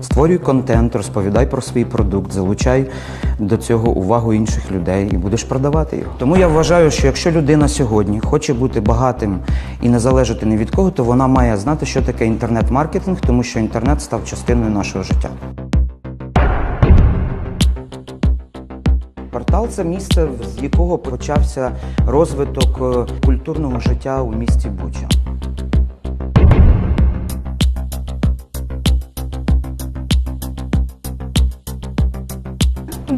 Створюй контент, розповідай про свій продукт, залучай до цього увагу інших людей і будеш продавати його. Тому я вважаю, що якщо людина сьогодні хоче бути багатим і не залежати ні від кого, то вона має знати, що таке інтернет-маркетинг, тому що інтернет став частиною нашого життя. Портал це місце, з якого почався розвиток е, культурного життя у місті Буча.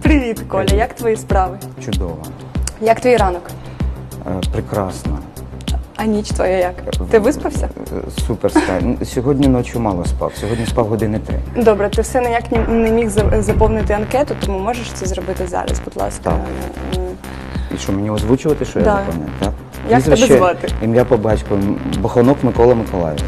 Привіт, Коля. Як твої справи? Чудово, Як твій ранок? е, прекрасно. А ніч твоя як? Ти виспався? Е, Супер скай. Сьогодні ночі мало спав. Сьогодні спав години три. Добре, ти все ніяк ні- не міг за- заповнити анкету, тому можеш це зробити зараз, будь ласка. Так. Е, І що мені озвучувати, що я Да. Так? Як тебе звати? Ім'я по батьку Бохонок Микола Миколайович.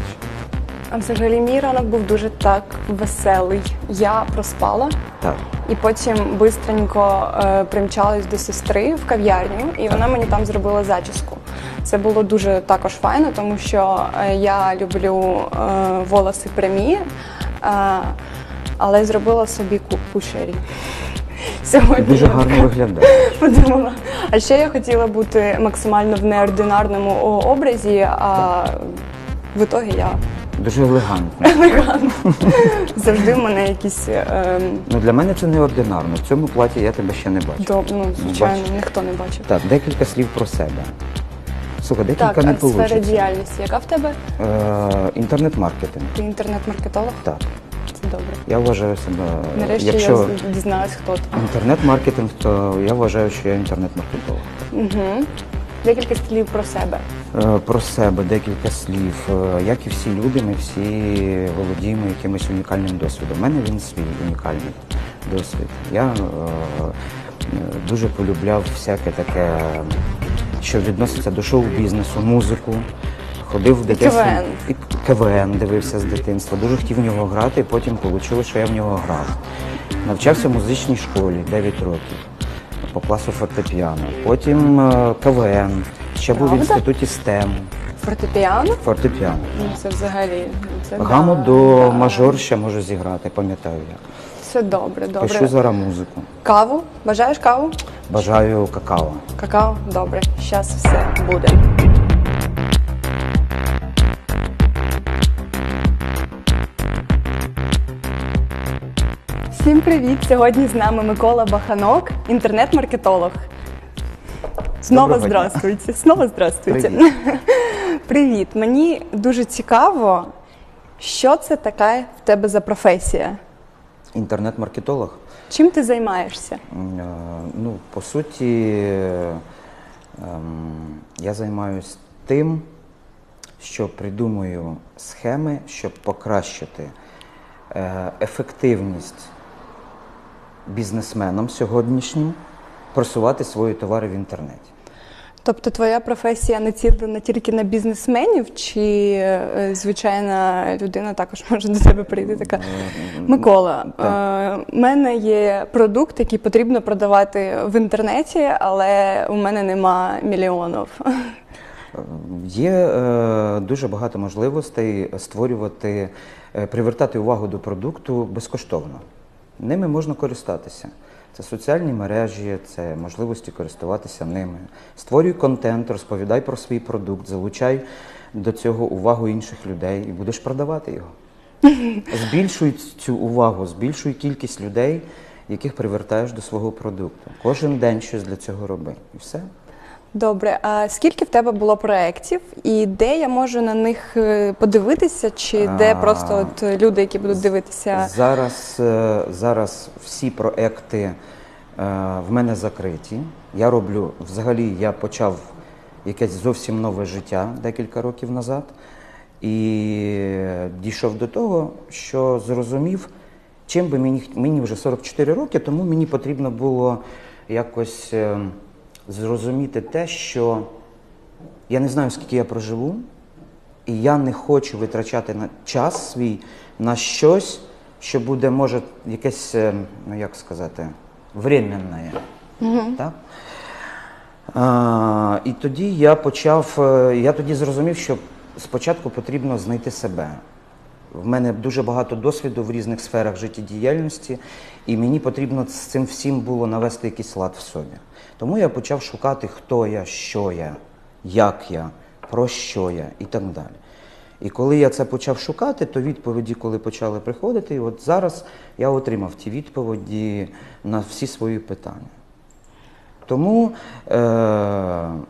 А взагалі мій ранок був дуже так веселий. Я проспала Так. і потім бистренько е, примчалась до сестри в кав'ярню, і вона мені там зробила зачіску. Це було дуже також файно, тому що е, я люблю е, волоси прямі, е, але зробила собі ку- кушері. Сьогодні Дуже я гарно виглядає. подумала. А ще я хотіла бути максимально в неординарному о- образі, а в ітогі я Дуже елегантно. завжди в мене якісь ем, Ну для мене це неординарно. В цьому платі я тебе ще не бачу. до, ну, звичайно, бачиш. ніхто не бачив. Так, декілька слів про себе. Слухай, декілька Так, не а сфера вийде. діяльності, яка в тебе? Е, інтернет-маркетинг. Ти інтернет-маркетолог? Так. Це добре. Я вважаю себе. Нарешті якщо я дізналась, хто ти. інтернет-маркетинг, то я вважаю, що я інтернет-маркетолог. Угу. Декілька слів про себе. Е, Про себе декілька слів. Е, Як і всі люди, ми всі володіємо якимось унікальним досвідом. У мене він свій унікальний досвід. Я е, дуже полюбляв всяке таке, що відноситься до шоу-бізнесу, музику. Ходив в дитинстві. КВН. І КВН дивився з дитинства. Дуже хотів в нього грати, і потім вийшло, що я в нього грав. Навчався в музичній школі 9 років по класу фортепіано. Потім е, КВН, ще був в Правда? інституті STEM, Фортепіано? фортепіано. Ну, Це взагалі. Це Гаму да, до да. мажор ще можу зіграти, пам'ятаю як. Все добре, добре. Пишу зараз музику. Каву? Бажаєш каву? Бажаю какао. Какао? Добре. Щас все буде. Всім привіт! Сьогодні з нами Микола Баханок, інтернет-маркетолог. Знову здравствуйте. Знову здравствуйте. Привіт. Привіт. Мені дуже цікаво, що це така в тебе за професія? Інтернет-маркетолог. Чим ти займаєшся? Е, Ну, по суті, ем, я займаюся тим, що придумую схеми, щоб покращити е, ефективність бізнесменам сьогоднішнім просувати свої товари в інтернеті. Тобто твоя професія націлена тільки на бізнесменів, чи е, звичайна людина також може до тебе прийти така? Микола, у мене є продукт, який потрібно продавати в інтернеті, але у мене нема мільйонів. Є е, дуже багато можливостей створювати, е, привертати увагу до продукту безкоштовно. Ними можна користатися. Це соціальні мережі, це можливості користуватися ними. Створюй контент, розповідай про свій продукт, залучай до цього увагу інших людей і будеш продавати його. Збільшуй цю увагу, збільшуй кількість людей, яких привертаєш до свого продукту. Кожен день щось для цього роби. І все. Добре, а скільки в тебе було проєктів, і де я можу на них е, подивитися, чи де А. просто от люди, які будуть дивитися? Зараз, е, зараз всі проекти е, в мене закриті. Я роблю взагалі, я почав якесь зовсім нове життя декілька років назад і дійшов до того, що зрозумів, чим би мені мені вже 44 роки, тому мені потрібно було якось е, зрозуміти те, що я не знаю, скільки я проживу, і я не хочу витрачати на час свій на щось, що буде, може, якесь, е, ну як сказати, временне. Так? А, і тоді я почав, е, я тоді зрозумів, що спочатку потрібно знайти себе В мене дуже багато досвіду в різних сферах життєдіяльності, і мені потрібно з цим всім було навести якийсь лад в собі. Тому я почав шукати, хто я, що я, як я, про що я і так далі. І коли я це почав шукати, то відповіді, коли почали приходити, і от зараз я отримав ті відповіді на всі свої питання. Тому, е,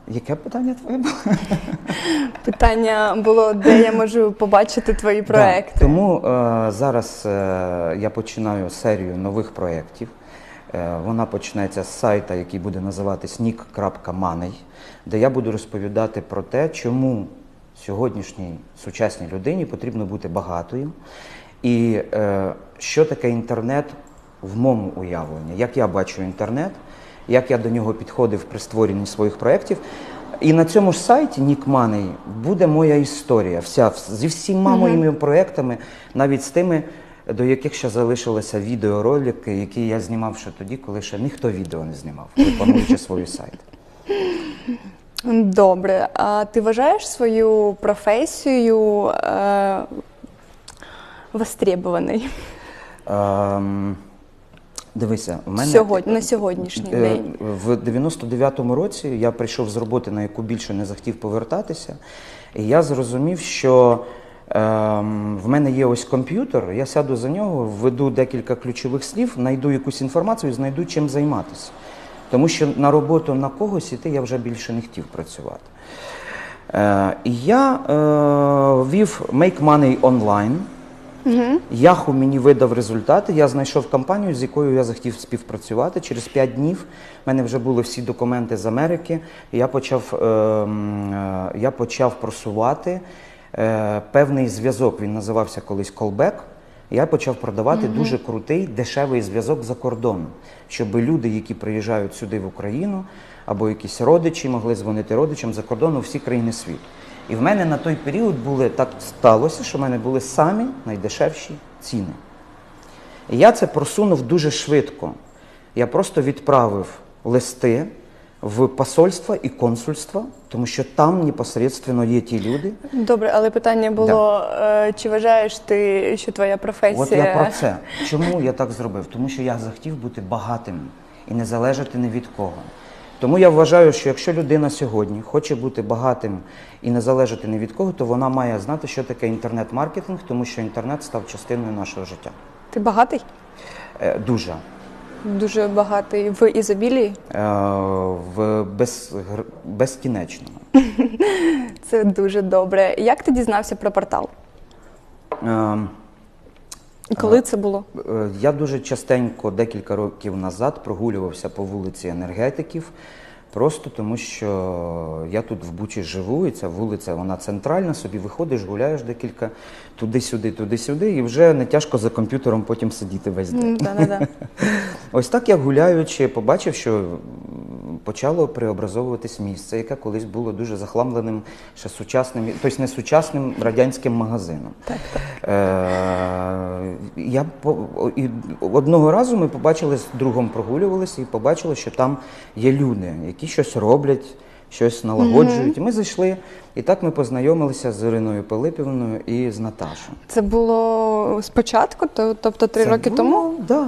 яке питання твоє було? Питання було, де я можу побачити твої проекти. Да. Тому е, зараз е, я починаю серію нових проєктів. Е, вона почнеться з сайта, який буде називатись nick.money, де я буду розповідати про те, чому сьогоднішній сучасній людині потрібно бути багатою, і е, що таке інтернет в моєму уявленні, як я бачу інтернет, як я до нього підходив при створенні своїх проєктів. І на цьому ж сайті Nick Money буде моя історія, вся зі всіма моїми проектами, навіть з тими, до яких ще залишилися відеоролики, які я знімав ще тоді, коли ще ніхто відео не знімав, рекламуючи свій сайт. Добре. А ти вважаєш свою професію е, востребованою Ем, дивися, в мене сьогодні, на сьогоднішній Е, день? В 99-му році я прийшов з роботи, на яку більше не захотів повертатися, і я зрозумів, що ем, в мене є ось комп'ютер, я сяду за нього, введу декілька ключових слів, знайду якусь інформацію, знайду чим займатися. Тому що на роботу на когось іти я вже більше не хотів працювати. Е, я е, вів Make Money Online. Яху мені видав результати. Я знайшов компанію, з якою я захотів співпрацювати. Через 5 днів в мене вже були всі документи з Америки. Я почав, е, е, я почав просувати е, певний зв'язок. Він називався колись Callback. Я почав продавати дуже крутий дешевий зв'язок за кордон, щоб люди, які приїжджають сюди в Україну, або якісь родичі, могли дзвонити родичам за кордону всі країни світу. І в мене на той період були так сталося, що в мене були самі найдешевші ціни. І я це просунув дуже швидко. Я просто відправив листи в посольства і консульства, тому що там непосередньо є ті люди. Добре, але питання було, е, чи вважаєш ти, що твоя професія От я про це. Чому я так зробив? Тому що я захотів бути багатим і не залежати ні від кого. Тому я вважаю, що якщо людина сьогодні хоче бути багатим і не залежати ні від кого, то вона має знати, що таке інтернет-маркетинг, тому що інтернет став частиною нашого життя. Ти багатий? Е, Дуже. Дуже багатий в ізобілії. Е, В без, безкінечному. Це дуже добре. Як ти дізнався про портал? Е, коли це було? Е, Я дуже частенько, декілька років назад, прогулювався по вулиці енергетиків, просто тому що я тут в Бучі живу, і ця вулиця вона центральна, собі виходиш, гуляєш декілька туди-сюди, туди-сюди, і вже не тяжко за комп'ютером потім сидіти весь день. Ось так я гуляючи, побачив, що почало преобразовуватись місце, яке колись було дуже захламленим ще сучасним, тобто не сучасним радянським магазином. Так, так. Е, я і одного разу ми побачили з другом прогулювалися і побачили, що там є люди, які щось роблять, щось налагоджують. І ми зайшли, і так ми познайомилися з Іриною Пилипівною і з Наташою. Це було спочатку, тобто три Це роки було- тому? Да,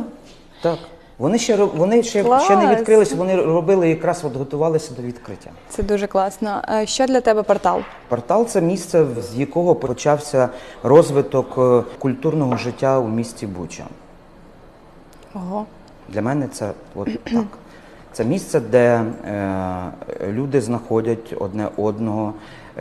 так. Вони ще вони ще, Клас! ще не відкрились, вони робили якраз от готувалися до відкриття. Це дуже класно. Що для тебе портал? Портал це місце, з якого почався розвиток е, культурного життя у місті Буча. Ого. Для мене це от так. Це місце, де е, люди знаходять одне одного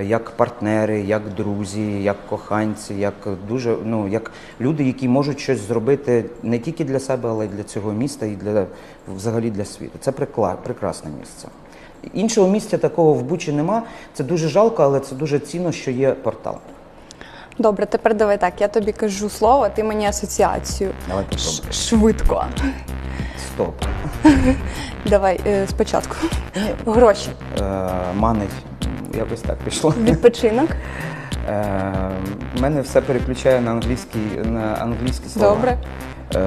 як партнери, як друзі, як коханці, як дуже ну як люди, які можуть щось зробити не тільки для себе, але й для цього міста і для взагалі для світу. Це прекрасне місце. Іншого місця такого в Бучі нема. Це дуже жалко, але це дуже цінно, що є портал. Добре, тепер давай так. Я тобі кажу слово, ти мені асоціацію. Давай попробуємо. швидко. Стоп. Давай е, спочатку. Гроші. Е, манить. Якось так пішло. Відпочинок. Е, У мене все переключає на англійський на англійські слова. Добре. Е,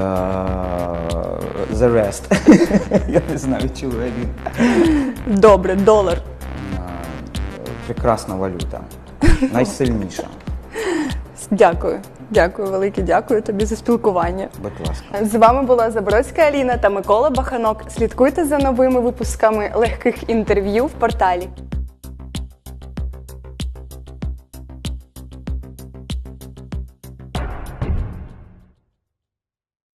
the rest. Я не знаю, чув він. Добре, долар. Е, Прекрасна валюта. Найсильніша. Дякую. Дякую, велике дякую тобі за спілкування. Будь ласка. З вами була Забродська Аліна та Микола Баханок. Слідкуйте за новими випусками легких інтерв'ю в порталі.